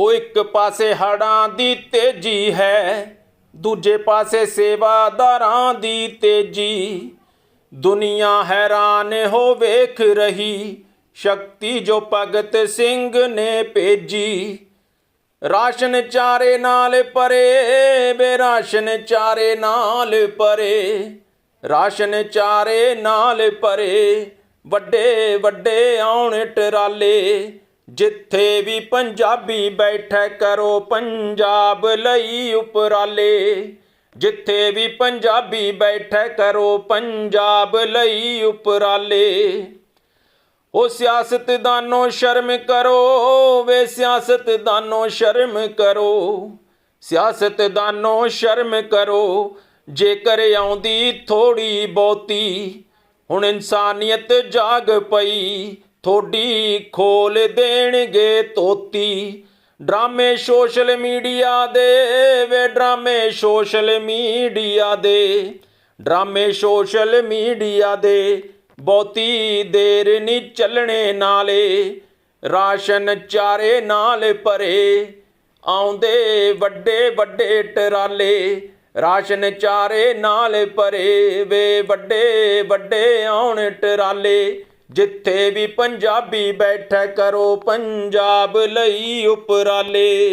ਉਹ ਇੱਕ ਪਾਸੇ ਹੜਾਂ ਦੀ ਤੇਜ਼ੀ ਹੈ, ਦੂਜੇ ਪਾਸੇ ਸੇਵਾਦਾਰਾਂ ਦੀ ਤੇਜ਼ੀ। ਦੁਨੀਆ ਹੈਰਾਨ ਹੋ ਵੇਖ ਰਹੀ, ਸ਼ਕਤੀ ਜੋ ਭਗਤ ਸਿੰਘ ਨੇ ਭੇਜੀ। ਰਾਸ਼ਨ ਚਾਰੇ ਨਾਲ ਪਰੇ ਬੇ ਰਾਸ਼ਨ ਚਾਰੇ ਨਾਲ ਪਰੇ ਰਾਸ਼ਨ ਚਾਰੇ ਨਾਲ ਪਰੇ ਵੱਡੇ ਵੱਡੇ ਆਉਣ ਟਰਾਲੇ ਜਿੱਥੇ ਵੀ ਪੰਜਾਬੀ ਬੈਠੇ ਕਰੋ ਪੰਜਾਬ ਲਈ ਉਪਰਾਲੇ। ਜਿੱਥੇ ਵੀ ਪੰਜਾਬੀ ਬੈਠੇ ਕਰੋ ਪੰਜਾਬ ਲਈ ਉਪਰਾਲੇ। ਉਹ ਸਿਆਸਤਦਾਨੋ ਸ਼ਰਮ ਕਰੋ, ਵੇ ਸਿਆਸਤਦਾਨੋ ਸ਼ਰਮ ਕਰੋ। ਸਿਆਸਤਦਾਨੋ ਸ਼ਰਮ ਕਰੋ, ਜੇਕਰ ਆਉਂਦੀ ਥੋੜੀ ਬਹੁਤੀ। ਹੁਣ ਇਨਸਾਨੀਅਤ ਜਾਗ ਪਈ ਥੋੜੀ ਖੋਲ ਦੇਣਗੇ ਤੋਤੀ। ਡਰਾਮੇ ਸੋਸ਼ਲ ਮੀਡੀਆ ਦੇ ਵੇ, ਡਰਾਮੇ ਸੋਸ਼ਲ ਮੀਡੀਆ ਦੇ। ਡਰਾਮੇ ਸੋਸ਼ਲ ਮੀਡੀਆ ਦੇ, ਬਹੁਤੀ ਦੇਰ ਨਹੀਂ ਚੱਲਣੇ ਨਾਲੇ। ਰਾਸ਼ਨ ਚਾਰੇ ਨਾਲ ਭਰੇ, ਆਉਂਦੇ ਵੱਡੇ ਵੱਡੇ ਟਰਾਲੇ। ਰਾਸ਼ਨ ਚਾਰੇ ਨਾਲ ਭਰੇ, ਵੇ ਵੱਡੇ ਵੱਡੇ ਆਉਣ ਟਰਾਲੇ। ਜਿੱਥੇ ਵੀ ਪੰਜਾਬੀ ਬੈਠੇ ਕਰੋ ਪੰਜਾਬ ਲਈ ਉਪਰਾਲੇ।